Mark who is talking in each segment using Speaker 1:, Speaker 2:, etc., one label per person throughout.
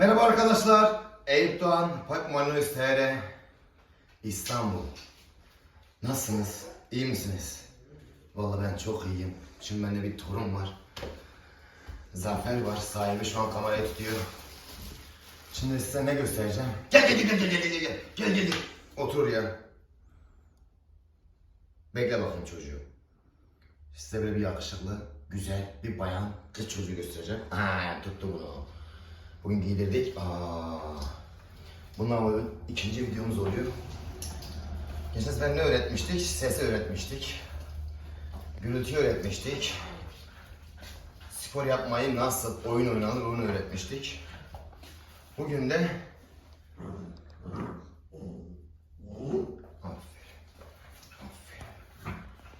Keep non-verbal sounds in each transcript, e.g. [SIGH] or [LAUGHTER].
Speaker 1: Merhaba arkadaşlar. Eyüp Doğan, Pak Manuel TR, İstanbul. Nasılsınız? İyi misiniz? Vallahi ben çok iyiyim. Şimdi bende bir torun var. Zafer var. Sahibi şu an kamerayı tutuyor. Şimdi size ne göstereceğim? Gel gel gel gel gel gel gel gel gel. Otur ya. Bekle bakın çocuğu. Size böyle bir yakışıklı, güzel bir bayan kız çocuğu göstereceğim. Aa, tuttu bunu. Bugün giydirdik. Aa. Bundan böyle ikinci videomuz oluyor. Geçen sefer ne öğretmiştik? Sesi öğretmiştik. Gürültü öğretmiştik. Spor yapmayı nasıl oyun oynanır onu öğretmiştik. Bugün de.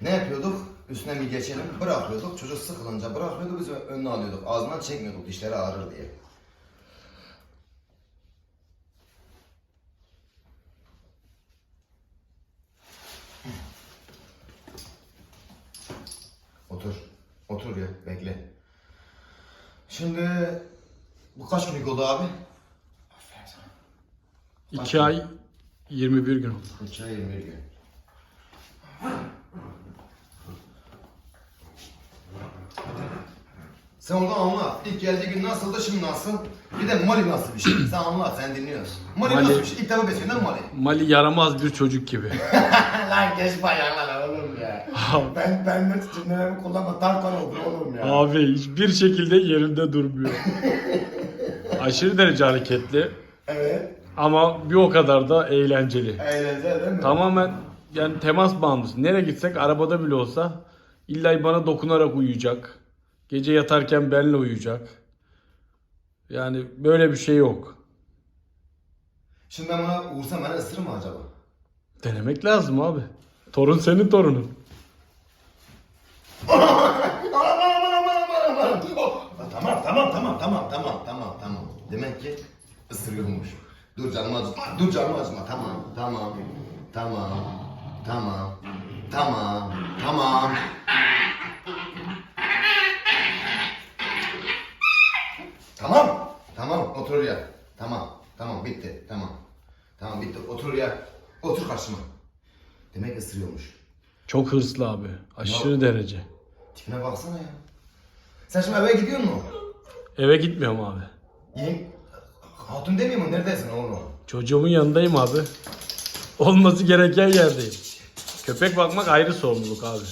Speaker 1: Ne yapıyorduk? Üstüne bir geçelim. Bırakıyorduk. Çocuk sıkılınca bırakıyorduk. Biz önüne alıyorduk. Ağzından çekmiyorduk. Dişleri ağrır diye. Otur. Otur ya. Bekle. Şimdi bu kaç günlük oldu abi? Aferin sana.
Speaker 2: 2 ay 21 gün oldu.
Speaker 1: 2 ay 21 gün. Sen oradan anlat. İlk geldiği gün nasıldı, şimdi nasıl? Bir de Mali nasıl bir şey? Sen anlat, sen dinliyorsun. Mali,
Speaker 2: Mali-
Speaker 1: nasıl bir şey? İlk defa mi Mali?
Speaker 2: Mali yaramaz bir çocuk gibi. [LAUGHS]
Speaker 1: Lan geç bayanlar oğlum. Ben ben de cümlelerimi kullanma tarkan oldu oğlum ya.
Speaker 2: Abi hiçbir şekilde yerinde durmuyor. Aşırı derece hareketli
Speaker 1: Evet.
Speaker 2: ama bir o kadar da eğlenceli.
Speaker 1: Eğlenceli değil mi?
Speaker 2: Tamamen yani temas bağımlısı. Nereye gitsek arabada bile olsa illa bana dokunarak uyuyacak. Gece yatarken benle uyuyacak. Yani böyle bir şey yok.
Speaker 1: Şimdi buna vursam beni ısırır mı acaba?
Speaker 2: Denemek lazım abi. Torun senin torunun.
Speaker 1: Aman aman aman aman aman. Oh, Tamam tamam tamam tamam tamam tamam tamam. Demek ki ısırıyormuş. Dur canım acıtma. Dur canım acıtma. Tamam tamam tamam tamam tamam tamam. Tamam. Tamam otur ya. Tamam. Tamam bitti. Tamam. Tamam bitti. Otur ya. Otur karşıma. Demek ısırıyormuş.
Speaker 2: Çok hırslı abi. Aşırı derece.
Speaker 1: Tipine baksana ya. Sen şimdi eve gidiyor musun?
Speaker 2: Eve gitmiyorum abi.
Speaker 1: Yeng... Hatun demiyor mu? Neredesin oğlum?
Speaker 2: Çocuğumun yanındayım abi. Olması gereken yerdeyim. Köpek bakmak ayrı sorumluluk abi.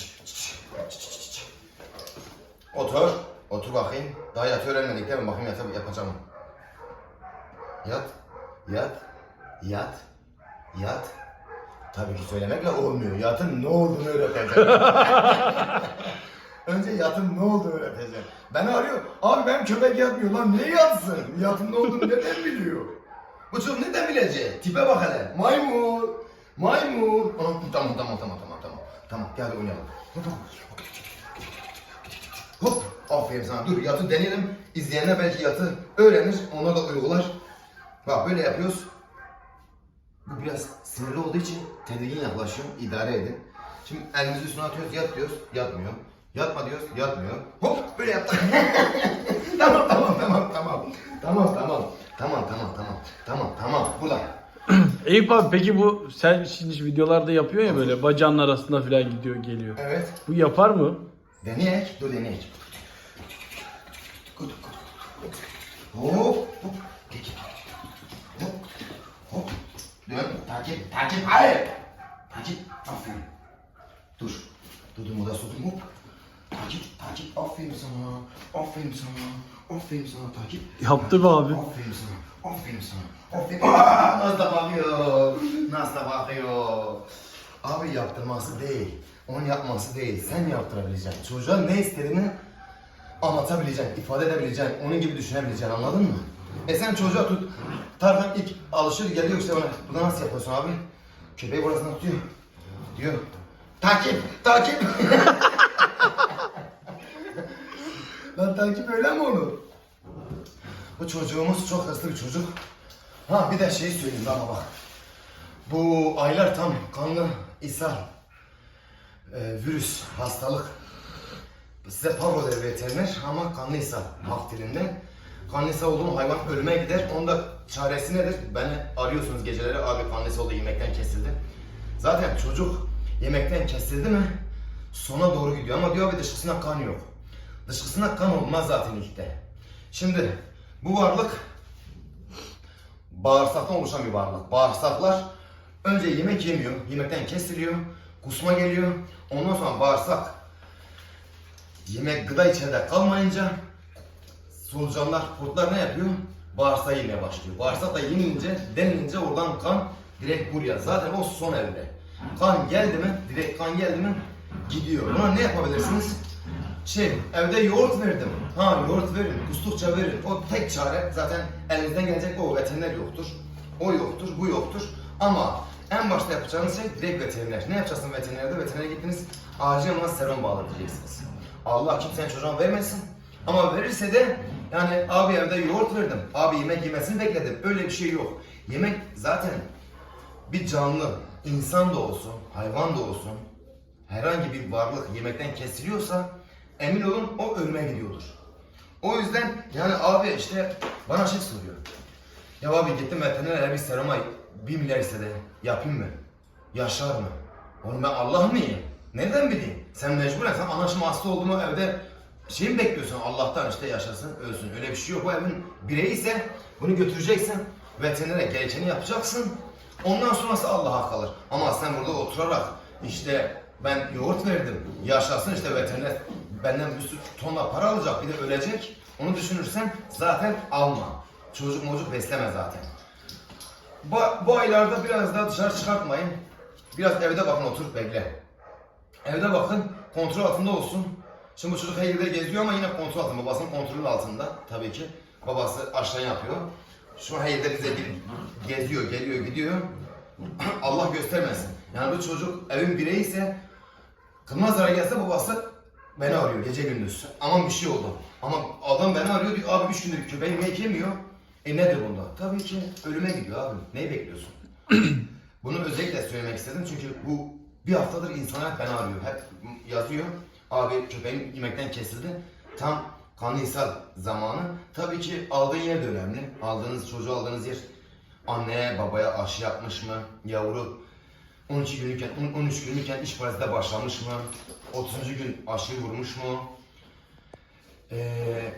Speaker 1: Otur. Otur bakayım. Daha yatı öğrenmedik değil mi? Bakayım yatı yapacağım. Yat. Yat. Yat. Yat. Tabii ki söylemekle olmuyor. Yatın ne olduğunu öğreteceğim. [LAUGHS] Önce yatın ne olduğunu öğreteceğim. Beni arıyor. Abi benim köpek yatmıyor lan. Ne yatsın? Yatın ne olduğunu neden biliyor? Bu çocuk neden bilecek? Tipe bak hele. Maymun. Maymun. Tamam tamam tamam tamam tamam tamam. Gel hadi oynayalım. Hop. Aferin sana. Dur yatı deneyelim. İzleyenler belki yatı öğrenir. Onlar da uygular. Bak böyle yapıyoruz. Bu biraz sinirli olduğu için tedirgin yaklaşıyorum. İdare edin. Şimdi elimizi üstüne atıyoruz. Yat diyoruz. Yatmıyor. Yatma diyoruz. Yatmıyor. Hop böyle yaptık. [LAUGHS] tamam tamam tamam tamam. Tamam tamam. Tamam tamam tamam. Tamam tamam. Burada. [CLEARS THROAT]
Speaker 2: Eyüp abi peki bu sen şimdi videolarda yapıyor ya böyle bacağının arasında falan gidiyor geliyor.
Speaker 1: Evet.
Speaker 2: Bu yapar mı?
Speaker 1: Deneyek. Dur deneyek. Hop hop. Geç. Hop hop. Dön. Takip. Takip. Hayır. Takip. Aferin. Dur. Dur dur moda sokayım hop. Takip. Takip. Aferin sana. Aferin sana. Aferin sana takip.
Speaker 2: Yaptı abi?
Speaker 1: Aferin sana. Aferin sana. Aferin. Aa, nasıl da bakıyor. Nasıl da bakıyor. Abi yaptırması değil. Onun yapması değil. Sen yaptırabileceksin. Çocuğa ne istediğini anlatabileceksin, ifade edebileceksin. Onun gibi düşünebileceksin anladın mı? E sen çocuğa tut. Tarkan ilk alışır geliyor işte ona. Bunu nasıl yapıyorsun abi? Köpeği burasından tutuyor. Diyor. Takip, takip. [LAUGHS] Lan takip öyle mi olur? Bu çocuğumuz çok hırslı bir çocuk. Ha bir de şey söyleyeyim ama bak. Bu aylar tam kanlı ishal. Ee, virüs, hastalık. Size parvo der veteriner ama kanlı ishal halk dilinde. Kanlisi olduğum hayvan ölüme gider. Onun da çaresi nedir? Beni arıyorsunuz geceleri abi kanlisi oldu yemekten kesildi. Zaten çocuk yemekten kesildi mi sona doğru gidiyor ama diyor abi dışkısına kan yok. Dışkısına kan olmaz zaten ilkte. Şimdi bu varlık bağırsaktan oluşan bir varlık. Bağırsaklar önce yemek yemiyor, yemekten kesiliyor, kusma geliyor. Ondan sonra bağırsak yemek gıda içeride kalmayınca solucanlar, kurtlar ne yapıyor? Bağırsağı yemeye başlıyor. Bağırsak da yemeyince, denilince oradan kan direkt buraya. Zaten o son evre. Kan geldi mi, direkt kan geldi mi gidiyor. Buna ne yapabilirsiniz? Şey, evde yoğurt verdim. Ha yoğurt verin, kustukça verin. O tek çare zaten elinizden gelecek o veteriner yoktur. O yoktur, bu yoktur. Ama en başta yapacağınız şey direkt veteriner. Ne yapacaksın veterinerde? Veterinere gittiniz, acil ona serum bağlatacaksınız. Allah kimsenin çocuğuna vermesin. Ama verirse de yani abi evde yoğurt verdim. Abi yemek yemesini bekledim. Öyle bir şey yok. Yemek zaten bir canlı, insan da olsun, hayvan da olsun, herhangi bir varlık yemekten kesiliyorsa emin olun o ölüme gidiyordur. O yüzden yani abi işte bana şey soruyor. Ya abi gittim veterinere bir seruma bir milyar istedi. Yapayım mı? Yaşar mı? Oğlum ben Allah mıyım? Nereden bileyim? Sen mecburen sen anlaşım hasta oldu mu evde şey mi bekliyorsun Allah'tan işte yaşasın ölsün. Öyle bir şey yok. Bu evin bireyi ise bunu götüreceksin. Veterinere gerekeni yapacaksın. Ondan sonrası Allah'a kalır. Ama sen burada oturarak işte ben yoğurt verdim. Yaşasın işte veteriner benden bir sürü tonla para alacak bir de ölecek. Onu düşünürsen zaten alma. Çocuk mocuk besleme zaten. Bu, bu aylarda biraz daha dışarı çıkartmayın. Biraz evde bakın oturup bekle. Evde bakın kontrol altında olsun. Şimdi bu çocuk her yerde geziyor ama yine kontrol altında. Babasının kontrolü altında tabii ki. Babası aşağı yapıyor. Şu her yerde bize gidip geziyor, geliyor, gidiyor. [CLEARS THROAT] Allah göstermesin. Yani bu çocuk evin bireyi ise kılmaz zarar gelse babası beni arıyor gece gündüz. Aman bir şey oldu. Ama adam beni arıyor diyor abi üç gündür köpeğim yemek yemiyor. E nedir bunda? Tabii ki ölüme gidiyor abi. Neyi bekliyorsun? [CLEARS THROAT] Bunu özellikle söylemek istedim çünkü bu bir haftadır insanlar beni arıyor. Hep yazıyor. Abi köpeğim yemekten kesildi. Tam kanlı ishal zamanı. Tabii ki aldığın yer de önemli. Aldığınız çocuğu aldığınız yer anneye babaya aşı yapmış mı? Yavru 12 günlükken, 13 günlükken iş parazite başlamış mı? 30. gün aşıyı vurmuş mu? Ee,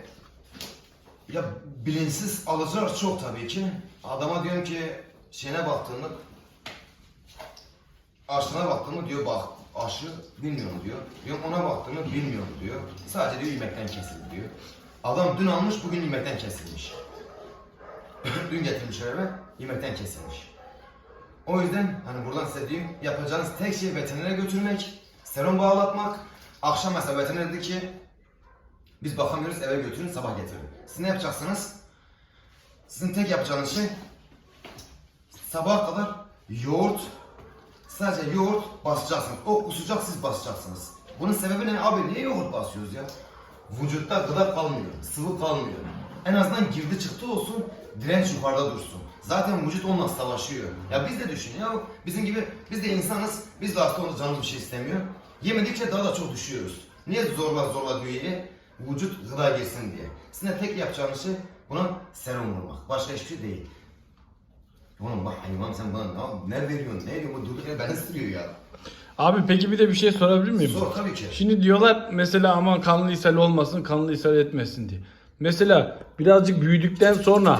Speaker 1: ya bilinçsiz alıcılar çok tabii ki. Adama diyorum ki şeyine baktığında aşına baktığımı diyor bak aşı bilmiyorum diyor. Diyorum ona baktığımı bilmiyorum diyor. Sadece diyor yemekten kesildi diyor. Adam dün almış bugün yemekten kesilmiş. [LAUGHS] dün getirmiş eve yemekten kesilmiş. O yüzden hani buradan size diyeyim yapacağınız tek şey veterinere götürmek, serum bağlatmak. Akşam mesela veteriner dedi ki biz bakamıyoruz eve götürün sabah getirin. Siz ne yapacaksınız? Sizin tek yapacağınız şey sabaha kadar yoğurt sadece yoğurt basacaksınız. O kusacak siz basacaksınız. Bunun sebebi ne? Abi niye yoğurt basıyoruz ya? Vücutta gıda kalmıyor, sıvı kalmıyor. En azından girdi çıktı olsun, direnç yukarıda dursun. Zaten vücut onunla savaşıyor. Ya biz de düşün ya, bizim gibi biz de insanız, biz de olunca canımız bir şey istemiyor. Yemedikçe daha da çok düşüyoruz. Niye zorla zorla diyor ye? Vücut gıda girsin diye. Sizin de tek yapacağınız şey buna serum vurmak. Başka hiçbir şey değil. Oğlum bak hayvan sen bana ne, ne veriyorsun, ne ediyorsun? Bu durduk yere beni ısırıyor ya.
Speaker 2: Abi peki bir de bir şey sorabilir miyim?
Speaker 1: Sor tabii ki.
Speaker 2: Şimdi diyorlar mesela aman kanlı ishal olmasın, kanlı ishal etmesin diye. Mesela birazcık büyüdükten sonra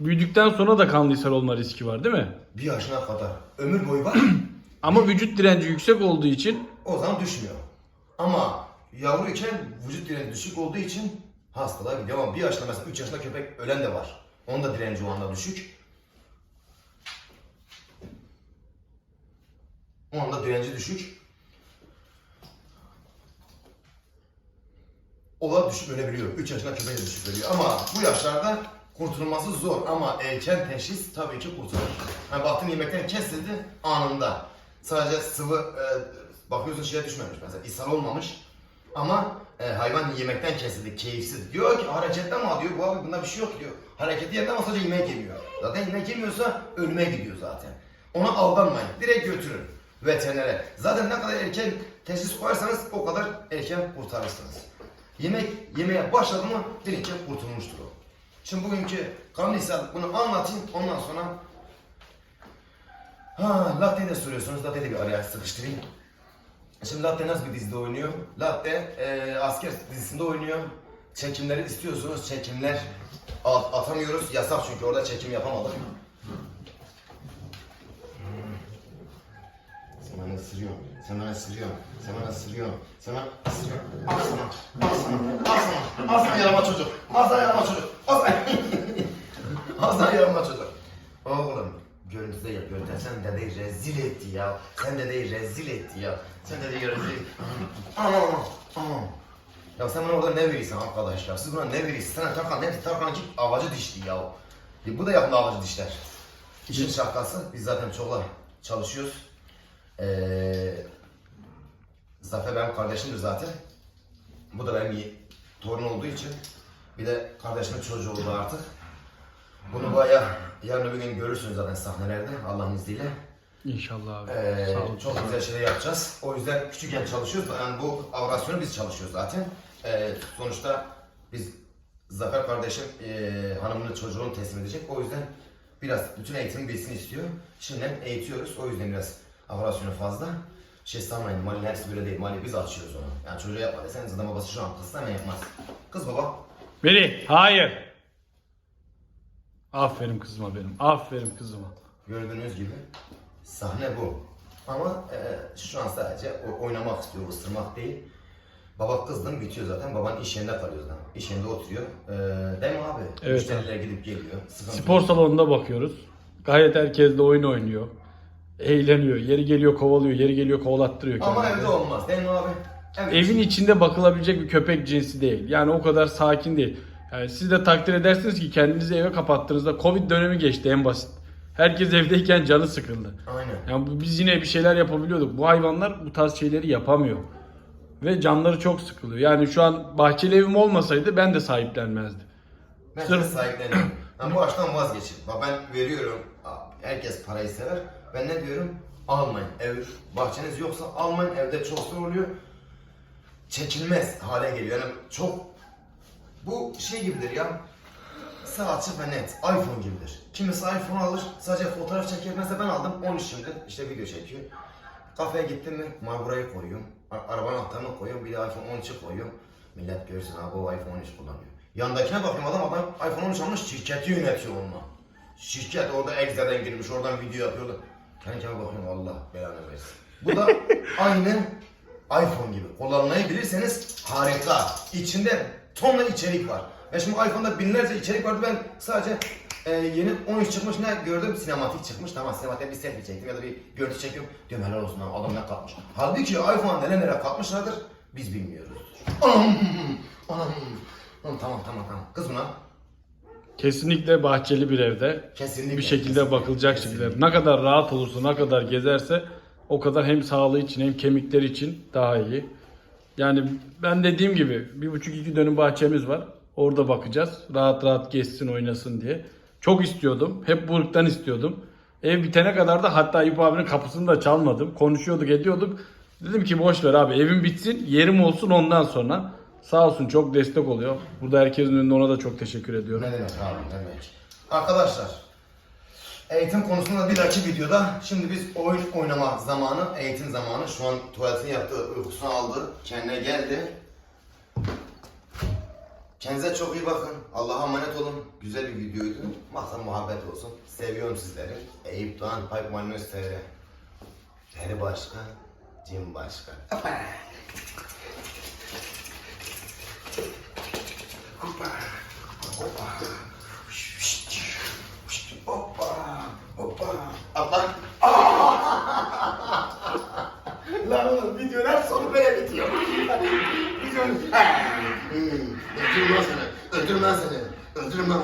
Speaker 2: büyüdükten sonra da kanlı olma riski var değil mi?
Speaker 1: Bir yaşına kadar ömür boyu var. [CLEARS THROAT]
Speaker 2: Ama vücut direnci yüksek olduğu için
Speaker 1: o zaman düşmüyor. Ama yavruyken vücut direnci düşük olduğu için hastalığa gidiyor. Ama bir yaşında mesela 3 yaşında köpek ölen de var. Onun da direnci o anda düşük. O anda direnci düşük. O da düşüp ölebiliyor. 3 yaşında köpek de düşüp ölüyor. Ama bu yaşlarda kurtulması zor. Ama erken teşhis tabii ki kurtarır. Yani baktın yemekten kesildi anında. Sadece sıvı e, bakıyorsun şeye düşmemiş mesela ishal olmamış. Ama e, hayvan yemekten kesildi, keyifsiz. Diyor ki hareketli ama diyor bu abi bunda bir şey yok diyor. Hareketli yerde ama sadece yemek yemiyor. Zaten yemek yemiyorsa ölüme gidiyor zaten. Ona aldanmayın. Direkt götürün veterinere. Zaten ne kadar erken teşhis koyarsanız o kadar erken kurtarırsınız. Yemek yemeye başladı mı bilinçle kurtulmuştur o. Şimdi bugünkü kanlıysa bunu anlatayım ondan sonra Ha, Latte'yi de soruyorsunuz. Latte'yi de bir araya sıkıştırayım. Şimdi Latte nasıl bir dizide oynuyor? Latte e, asker dizisinde oynuyor. Çekimleri istiyorsunuz. Çekimler at- atamıyoruz. Yasak çünkü orada çekim yapamadık. Sen bana ısırıyorsun. Sen bana ısırıyorsun. Sen bana ısırıyorsun. Sen bana ısırıyorsun. Al sana. Al sana. Al sana. Al sana yarama çocuk. Al sana yarama çocuk. Al sana. Al sana yarama çocuk. Oğlum. Görüntüde yap. Görüntüde. Sen dedeyi rezil etti ya. Sen dedeyi rezil etti ya. Sen dedeyi rezil. Aman aman. Ya sen bana orada ne verirsin arkadaş ya? Siz bana ne verirsiniz? Sana Tarkan ne? Tarkan ki ağacı dişti ya. E, bu da yakında ağacı dişler. İşin şakası. Biz zaten çokla çalışıyoruz. Ee, Zafer benim kardeşimdir zaten. Bu da benim torun olduğu için. Bir de kardeşimin çocuğu oldu artık. Bunu bayağı yarın öbür gün görürsünüz zaten sahnelerde Allah'ın izniyle.
Speaker 2: İnşallah abi.
Speaker 1: Ee,
Speaker 2: Sağ ol.
Speaker 1: çok güzel şeyler yapacağız. O yüzden küçükken çalışıyoruz. Yani bu avrasyonu biz çalışıyoruz zaten. Ee, sonuçta biz Zafer kardeşim e, hanımını çocuğunu teslim edecek. O yüzden biraz bütün eğitimi bilsin istiyor. Şimdiden eğitiyoruz. O yüzden biraz avrasyonu fazla. Şey sanmayın Mali'nin hepsi böyle değil. Mali biz açıyoruz onu. Yani çocuğa yapma deseniz zaten babası şu an kızsa hemen yapmaz. Kız baba.
Speaker 2: Beni, hayır. Aferin kızıma benim. Aferin kızıma.
Speaker 1: Gördüğünüz gibi sahne bu. Ama e, şu an sadece o- oynamak istiyor, ısırmak değil. Baba kızdım bitiyor zaten. Baban iş yerinde kalıyor zaten. İş yerinde oturuyor. E, değil mi abi?
Speaker 2: Evet
Speaker 1: Müşteriler gidip geliyor. Sıkıntı
Speaker 2: Spor
Speaker 1: yok.
Speaker 2: salonunda bakıyoruz. Gayet herkes de oyun oynuyor. Eğleniyor. Yeri geliyor kovalıyor, yeri geliyor kovalattırıyor.
Speaker 1: Ama
Speaker 2: kendini.
Speaker 1: evde olmaz değil mi abi? Evet.
Speaker 2: Evin içinde bakılabilecek bir köpek cinsi değil. Yani o kadar sakin değil. Yani siz de takdir edersiniz ki kendinizi eve kapattığınızda Covid dönemi geçti en basit. Herkes evdeyken canı sıkıldı.
Speaker 1: Aynen.
Speaker 2: Yani biz yine bir şeyler yapabiliyorduk. Bu hayvanlar bu tarz şeyleri yapamıyor. Ve canları çok sıkılıyor. Yani şu an bahçeli evim olmasaydı ben de sahiplenmezdim.
Speaker 1: Ben
Speaker 2: Sırf-
Speaker 1: sahipleniyorum. Ben bu aşktan vazgeçin. Bak ben veriyorum. Herkes parayı sever. Ben ne diyorum? Almayın. Ev, bahçeniz yoksa almayın. Evde çok zor oluyor. Çekilmez hale geliyor. Yani çok bu şey gibidir ya. Sağ açık ve net. iPhone gibidir. Kimisi iPhone alır, sadece fotoğraf çeker. Mesela ben aldım 13 şimdi, işte video çekiyor. Kafeye gittim mi Marlboro'yu koyuyorum. Arabanın anahtarını koyuyorum, bir de iPhone 13'ü koyuyorum. Millet görsün abi o iPhone 13 kullanıyor. Yandakine bakıyorum adam adam iPhone 13 almış şirketi yönetiyor onunla. Şirket orada Excel'den girmiş, oradan video yapıyordu. Kendi kendime bakıyorum Allah belanı versin. Bu da [LAUGHS] aynı iPhone gibi. Kullanmayı bilirseniz harika. İçinde tonla içerik var. Ve şimdi iPhone'da binlerce içerik vardı. Ben sadece e, yeni 13 çıkmış ne gördüm? Sinematik çıkmış. Tamam sinematik bir selfie çektim ya da bir görüntü çekiyorum. Diyorum helal olsun lan adam ne katmış. Halbuki iPhone'a neler neler katmışlardır biz bilmiyoruz. Anam, anam. Anam, Tamam tamam tamam. Kız buna
Speaker 2: Kesinlikle bahçeli bir evde
Speaker 1: kesinlikle.
Speaker 2: bir şekilde
Speaker 1: kesinlikle,
Speaker 2: bakılacak
Speaker 1: kesinlikle.
Speaker 2: şekilde. Ne kadar rahat olursa, ne kadar gezerse o kadar hem sağlığı için hem kemikleri için daha iyi. Yani ben dediğim gibi bir buçuk iki dönüm bahçemiz var. Orada bakacağız. Rahat rahat gezsin oynasın diye. Çok istiyordum. Hep bu ırktan istiyordum. Ev bitene kadar da hatta İp abinin kapısını da çalmadım. Konuşuyorduk ediyorduk. Dedim ki boş ver abi evim bitsin yerim olsun ondan sonra. Sağ olsun çok destek oluyor. Burada herkesin önünde ona da çok teşekkür ediyorum.
Speaker 1: Ne demek abi ne demek. Arkadaşlar eğitim konusunda bir dahaki videoda şimdi biz oyun oynama zamanı, eğitim zamanı. Şu an tuvaletini yaptı, uykusunu aldı, kendine geldi. Kendinize çok iyi bakın. Allah'a emanet olun. Güzel bir videoydu. Maksat muhabbet olsun. Seviyorum sizleri. Eyüp Doğan Pipe Mariners TR. Peri Başkan, Cim Başkan. Hoppa. Hoppa. Hoppa. Hoppa. Hoppa. Atla. [LAUGHS] Lan oğlum videonun hep sonu böyle bitiyor. [LAUGHS] Videonun... Lan seni. Öldürürüm lan seni. Öldürürüm lan.